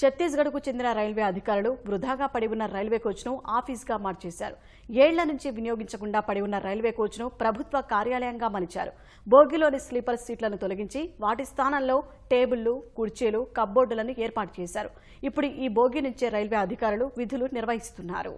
ఛత్తీస్గఢ్కు చెందిన రైల్వే అధికారులు వృధాగా పడి ఉన్న రైల్వే కోచ్ను ఆఫీస్గా మార్చేశారు. ఏళ్ళ నుంచి వినియోగించకుండా పడి ఉన్న రైల్వే కోచ్ను ప్రభుత్వ కార్యాలయంగా మలిచారు. బోగిలోని స్లీపర్ సీట్లను తొలగించి వాటి స్థానంలో టేబుళ్ళు కుర్చీలు కబ్బోర్డులను ఏర్పాటు చేశారు. ఇప్పుడు ఈ బోగి నుంచే రైల్వే అధికారులు విధులు నిర్వహిస్తున్నారు.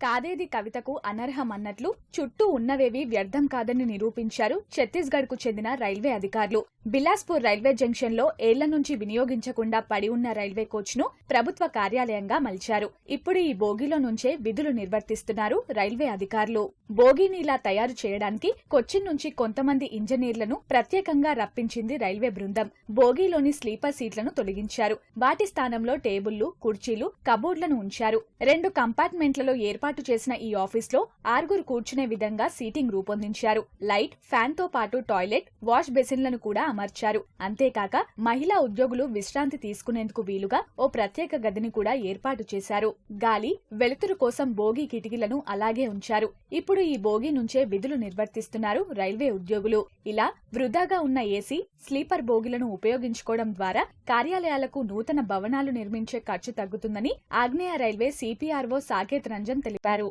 కాదేది కవితకు అనర్హమన్నట్లు చుట్టూ ఉన్నవేవి వ్యర్థం కాదని నిరూపించారు ఛత్తీస్గఢ్కు చెందిన రైల్వే అధికారులు. బిలాస్పూర్ రైల్వే జంక్షన్లో ఏళ్ళ నుంచి వినియోగించకుండా పడి ఉన్న రైల్వే కోచ్ను ప్రభుత్వ కార్యాలయంగా మలిచారు. ఇప్పుడు ఈ బోగిలో నుంచే విధులు నిర్వర్తిస్తున్నారు రైల్వే అధికారులు. బోగినీలా తయారు చేయడానికి కొచ్చిన్ నుంచి కొంతమంది ఇంజనీర్లను ప్రత్యేకంగా రప్పించింది రైల్వే బృందం. బోగీలోని స్లీపర్ సీట్లను తొలగించారు. వాటి స్థానంలో టేబుళ్ళు కుర్చీలు కబోర్డ్లను ఉంచారు. రెండు కంపార్ట్మెంట్లలో ఏర్పాటు చేసిన ఈ ఆఫీస్లో ఆరుగురు కూర్చునే విధంగా సీటింగ్ రూపొందించారు. లైట్ ఫ్యాన్తో పాటు టాయిలెట్ వాష్ బెసిన్లను కూడా అమర్చారు. అంతేకాక మహిళా ఉద్యోగులు విశ్రాంతి తీసుకునేందుకు వీలుగా ఓ ప్రత్యేక గదిని కూడా ఏర్పాటు చేశారు. గాలి వెలుతురు కోసం బోగి కిటికీలను అలాగే ఉంచారు. ఇప్పుడు ఈ బోగి నుంచే విధులు నిర్వర్తిస్తున్నారు రైల్వే ఉద్యోగులు. ఇలా వృధాగా ఉన్న ఏసీ స్లీపర్ బోగిలను ఉపయోగించుకోవడం ద్వారా కార్యాలయాలకు నూతన భవనాలు నిర్మించే ఖర్చు తగ్గుతుందని ఆగ్నేయ రైల్వే సిపిఆర్ఓ సాకేత్ రంజన్ తెలిపారు.